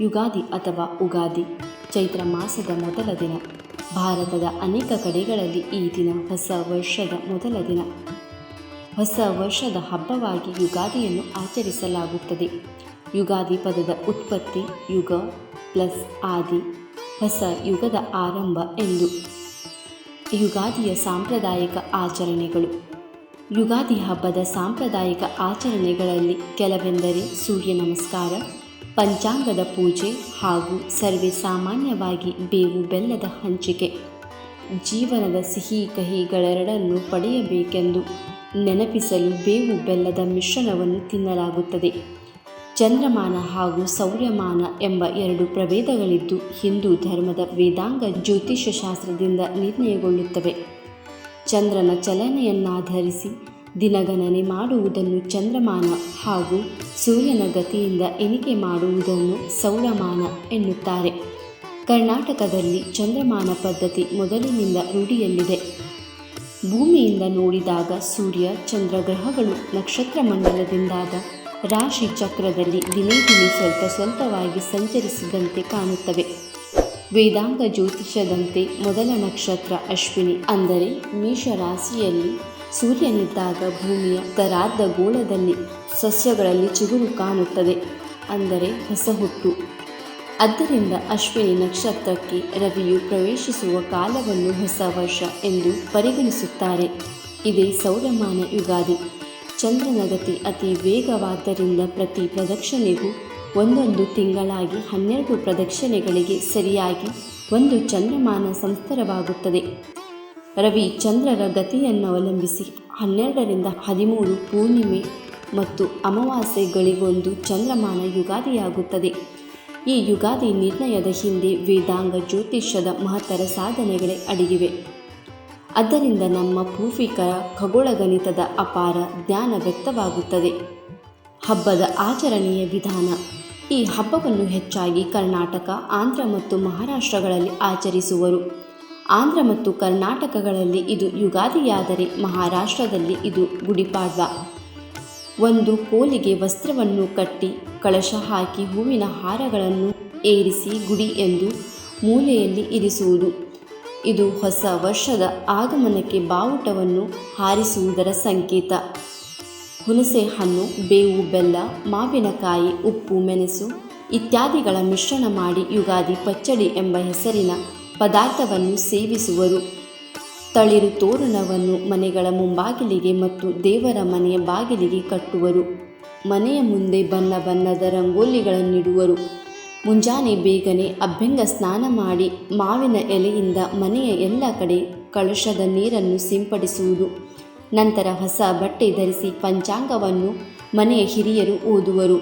ಯುಗಾದಿ ಅಥವಾ ಉಗಾದಿ, ಚೈತ್ರ ಮಾಸದ ಮೊದಲ ದಿನ, ಭಾರತದ ಅನೇಕ ಕಡೆಗಳಲ್ಲಿ ಈ ದಿನ ಹೊಸ ವರ್ಷದ ಮೊದಲ ದಿನ. ಹೊಸ ವರ್ಷದ ಹಬ್ಬವಾಗಿ ಯುಗಾದಿಯನ್ನು ಆಚರಿಸಲಾಗುತ್ತದೆ. ಯುಗಾದಿ ಪದದ ಉತ್ಪತ್ತಿ ಯುಗ ಪ್ಲಸ್ ಆದಿ, ಹೊಸ ಯುಗದ ಆರಂಭ ಎಂದು. ಯುಗಾದಿಯ ಸಾಂಪ್ರದಾಯಿಕ ಆಚರಣೆಗಳು. ಯುಗಾದಿ ಹಬ್ಬದ ಸಾಂಪ್ರದಾಯಿಕ ಆಚರಣೆಗಳಲ್ಲಿ ಕೆಲವೆಂದರೆ ಸೂರ್ಯ ನಮಸ್ಕಾರ ಪಂಚಾಂಗದ ಪೂಜೆ ಹಾಗೂ ಸರ್ವೇ ಸಾಮಾನ್ಯವಾಗಿ ಬೇವು ಬೆಲ್ಲದ ಹಂಚಿಕೆ. ಜೀವನದ ಸಿಹಿ ಕಹಿಗಳೆರಡನ್ನು ಪಡೆಯಬೇಕೆಂದು ನೆನಪಿಸಲು ಬೇವು ಬೆಲ್ಲದ ಮಿಶ್ರಣವನ್ನು ತಿನ್ನಲಾಗುತ್ತದೆ. ಚಂದ್ರಮಾನ ಹಾಗೂ ಸೌರ್ಯಮಾನ ಎಂಬ ಎರಡು ಪ್ರಭೇದಗಳಿದ್ದು ಹಿಂದೂ ಧರ್ಮದ ವೇದಾಂಗ ಜ್ಯೋತಿಷ್ಯ ಶಾಸ್ತ್ರದಿಂದ ನಿರ್ಣಯಗೊಳ್ಳುತ್ತವೆ. ಚಂದ್ರನ ಚಲನೆಯನ್ನಾಧರಿಸಿ ದಿನಗಣನೆ ಮಾಡುವುದನ್ನು ಚಂದ್ರಮಾನ ಹಾಗೂ ಸೂರ್ಯನ ಗತಿಯಿಂದ ಎಣಿಕೆ ಮಾಡುವುದನ್ನು ಸೌರಮಾನ ಎನ್ನುತ್ತಾರೆ. ಕರ್ನಾಟಕದಲ್ಲಿ ಚಂದ್ರಮಾನ ಪದ್ಧತಿ ಮೊದಲಿನಿಂದ ರೂಢಿಯಲ್ಲಿದೆ. ಭೂಮಿಯಿಂದ ನೋಡಿದಾಗ ಸೂರ್ಯ, ಚಂದ್ರ ಗ್ರಹಗಳು ನಕ್ಷತ್ರ ಮಂಡಲದಿಂದಾದ ರಾಶಿ ಚಕ್ರದಲ್ಲಿ ದಿನೇ ದಿನೇ ಸ್ವಲ್ಪ ಸ್ವಲ್ಪವಾಗಿ ಸಂಚರಿಸಿದಂತೆ ಕಾಣುತ್ತವೆ. ವೇದಾಂಗ ಜ್ಯೋತಿಷದಂತೆ ಮೊದಲ ನಕ್ಷತ್ರ ಅಶ್ವಿನಿ ಅಂದರೆ ಮೇಷರಾಶಿಯಲ್ಲಿ ಸೂರ್ಯನಿದ್ದಾಗ ಭೂಮಿಯ ತರಾರ್ಧ ಗೋಳದಲ್ಲಿ ಸಸ್ಯಗಳಲ್ಲಿ ಚಿಗುರು ಕಾಣುತ್ತದೆ, ಅಂದರೆ ಹೊಸ ಹುಟ್ಟು ಆದ್ದರಿಂದ ಅಶ್ವಿನಿ ನಕ್ಷತ್ರಕ್ಕೆ ರವಿಯು ಪ್ರವೇಶಿಸುವ ಕಾಲವನ್ನು ಹೊಸ ವರ್ಷ ಎಂದು ಪರಿಗಣಿಸುತ್ತಾರೆ. ಇದೇ ಸೌರಮಾನ ಯುಗಾದಿ. ಚಂದ್ರನ ಗತಿ ಅತಿ ವೇಗವಾದ್ದರಿಂದ ಪ್ರತಿ ಪ್ರದಕ್ಷಿಣೆಗೂ ಒಂದೊಂದು ತಿಂಗಳಾಗಿ ಹನ್ನೆರಡು ಪ್ರದಕ್ಷಿಣೆಗಳಿಗೆ ಸರಿಯಾಗಿ ಒಂದು ಚಂದ್ರಮಾನ ಸಂಸ್ತರವಾಗುತ್ತದೆ. ರವಿ ಚಂದ್ರರ ಗತಿಯನ್ನು ಅವಲಂಬಿಸಿ ಹನ್ನೆರಡರಿಂದ ಹದಿಮೂರು ಪೂರ್ಣಿಮೆ ಮತ್ತು ಅಮಾವಾಸ್ಯೆಗಳಿಗೊಂದು ಚಂದ್ರಮಾನ ಯುಗಾದಿಯಾಗುತ್ತದೆ. ಈ ಯುಗಾದಿ ನಿರ್ಣಯದ ಹಿಂದೆ ವೇದಾಂಗ ಜ್ಯೋತಿಷ್ಯದ ಮಹತ್ತರ ಸಾಧನೆಗಳೇ ಅಡಗಿವೆ. ಆದ್ದರಿಂದ ನಮ್ಮ ಪೂರ್ವಿಕರ ಖಗೋಳಗಣಿತದ ಅಪಾರ ಜ್ಞಾನ ವ್ಯಕ್ತವಾಗುತ್ತದೆ. ಹಬ್ಬದ ಆಚರಣೆಯ ವಿಧಾನ. ಈ ಹಬ್ಬವನ್ನು ಹೆಚ್ಚಾಗಿ ಕರ್ನಾಟಕ, ಆಂಧ್ರ ಮತ್ತು ಮಹಾರಾಷ್ಟ್ರಗಳಲ್ಲಿ ಆಚರಿಸುವರು. ಆಂಧ್ರ ಮತ್ತು ಕರ್ನಾಟಕಗಳಲ್ಲಿ ಇದು ಯುಗಾದಿಯಾದರೆ ಮಹಾರಾಷ್ಟ್ರದಲ್ಲಿ ಇದು ಗುಡಿಪಾಡ್ವ. ಒಂದು ಕೋಲಿಗೆ ವಸ್ತ್ರವನ್ನು ಕಟ್ಟಿ, ಕಳಶ ಹಾಕಿ ಹೂವಿನ ಹಾರಗಳನ್ನು ಏರಿಸಿ ಗುಡಿ ಎಂದು ಮೂಲೆಯಲ್ಲಿ ಇರಿಸುವುದು. ಇದು ಹೊಸ ವರ್ಷದ ಆಗಮನಕ್ಕೆ ಬಾವುಟವನ್ನು ಹಾರಿಸುವುದರ ಸಂಕೇತ. ಹುಣಸೆ ಹಣ್ಣು, ಬೇವು, ಬೆಲ್ಲ, ಮಾವಿನಕಾಯಿ, ಉಪ್ಪು, ಮೆಣಸು ಇತ್ಯಾದಿಗಳ ಮಿಶ್ರಣ ಮಾಡಿ ಯುಗಾದಿ ಪಚ್ಚಡಿ ಎಂಬ ಹೆಸರಿನ ಪದಾರ್ಥವನ್ನು ಸೇವಿಸುವರು. ತಳಿರು ತೋರಣವನ್ನು ಮನೆಗಳ ಮುಂಬಾಗಿಲಿಗೆ ಮತ್ತು ದೇವರ ಮನೆಯ ಬಾಗಿಲಿಗೆ ಕಟ್ಟುವರು. ಮನೆಯ ಮುಂದೆ ಬಣ್ಣ ಬಣ್ಣದ ರಂಗೋಲಿಗಳನ್ನಿಡುವರು. ಮುಂಜಾನೆ ಬೇಗನೆ ಅಭ್ಯಂಗ ಸ್ನಾನ ಮಾಡಿ ಮಾವಿನ ಎಲೆಯಿಂದ ಮನೆಯ ಎಲ್ಲ ಕಡೆ ಕಳಶದ ನೀರನ್ನು ಸಿಂಪಡಿಸುವುದು. ನಂತರ ಹೊಸ ಬಟ್ಟೆ ಧರಿಸಿ ಪಂಚಾಂಗವನ್ನು ಮನೆಯ ಹಿರಿಯರು ಓದುವರು.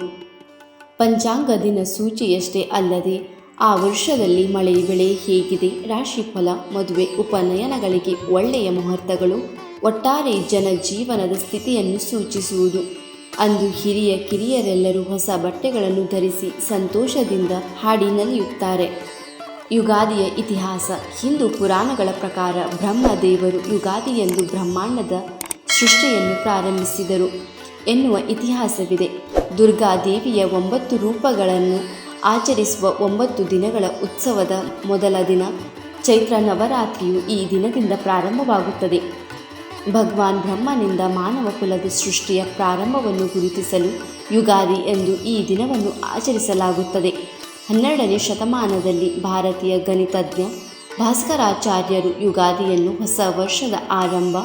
ಪಂಚಾಂಗ ದಿನ ಸೂಚಿಯಷ್ಟೇ ಅಲ್ಲದೆ ಆ ವರ್ಷದಲ್ಲಿ ಮಳೆ ಬೆಳೆ ಹೇಗಿದೆ. ರಾಶಿಫಲ, ಮದುವೆ, ಉಪನಯನಗಳಿಗೆ ಒಳ್ಳೆಯ ಮುಹೂರ್ತಗಳು. ಒಟ್ಟಾರೆ ಜನ ಜೀವನದ ಸ್ಥಿತಿಯನ್ನು ಸೂಚಿಸುವುದು. ಅಂದು ಹಿರಿಯ ಕಿರಿಯರೆಲ್ಲರೂ ಹೊಸ ಬಟ್ಟೆಗಳನ್ನು ಧರಿಸಿ ಸಂತೋಷದಿಂದ ಹಾಡಿ ನಲಿಯುತ್ತಾರೆ. ಯುಗಾದಿಯ ಇತಿಹಾಸ, ಹಿಂದೂ ಪುರಾಣಗಳ ಪ್ರಕಾರ ಬ್ರಹ್ಮದೇವರು ಯುಗಾದಿ ಎಂದು ಬ್ರಹ್ಮಾಂಡದ ಸೃಷ್ಟಿಯನ್ನು ಪ್ರಾರಂಭಿಸಿದರು. ಎನ್ನುವ ಇತಿಹಾಸವಿದೆ. ದುರ್ಗಾದೇವಿಯ ಒಂಬತ್ತು ರೂಪಗಳನ್ನು ಆಚರಿಸುವ ಒಂಬತ್ತು ದಿನಗಳ ಉತ್ಸವದ ಮೊದಲ ದಿನ. ಚೈತ್ರ ನವರಾತ್ರಿಯು ಈ ದಿನದಿಂದ ಪ್ರಾರಂಭವಾಗುತ್ತದೆ. ಭಗವಾನ್ ಬ್ರಹ್ಮನಿಂದ ಮಾನವ ಕುಲದ ಸೃಷ್ಟಿಯ ಪ್ರಾರಂಭವನ್ನು ಗುರುತಿಸಲು ಯುಗಾದಿ ಎಂದು ಈ ದಿನವನ್ನು ಆಚರಿಸಲಾಗುತ್ತದೆ. ಹನ್ನೆರಡನೇ ಶತಮಾನದಲ್ಲಿ ಭಾರತೀಯ ಗಣಿತಜ್ಞ ಭಾಸ್ಕರಾಚಾರ್ಯರು ಯುಗಾದಿಯನ್ನು ಹೊಸ ವರ್ಷದ ಆರಂಭ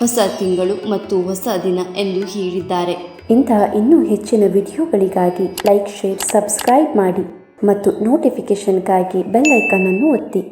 ಹೊಸ ತಿಂಗಳು ಮತ್ತು ಹೊಸ ದಿನ ಎಂದು ಹೇಳಿದ್ದಾರೆ. ಇಂತಹ ಇನ್ನೂ ಹೆಚ್ಚಿನ ವಿಡಿಯೋಗಳಿಗಾಗಿ ಲೈಕ್, ಶೇರ್, ಸಬ್ಸ್ಕ್ರೈಬ್ ಮಾಡಿ ಮತ್ತು ನೋಟಿಫಿಕೇಷನ್ಗಾಗಿ ಬೆಲ್ ಅನ್ನು ಒತ್ತಿ.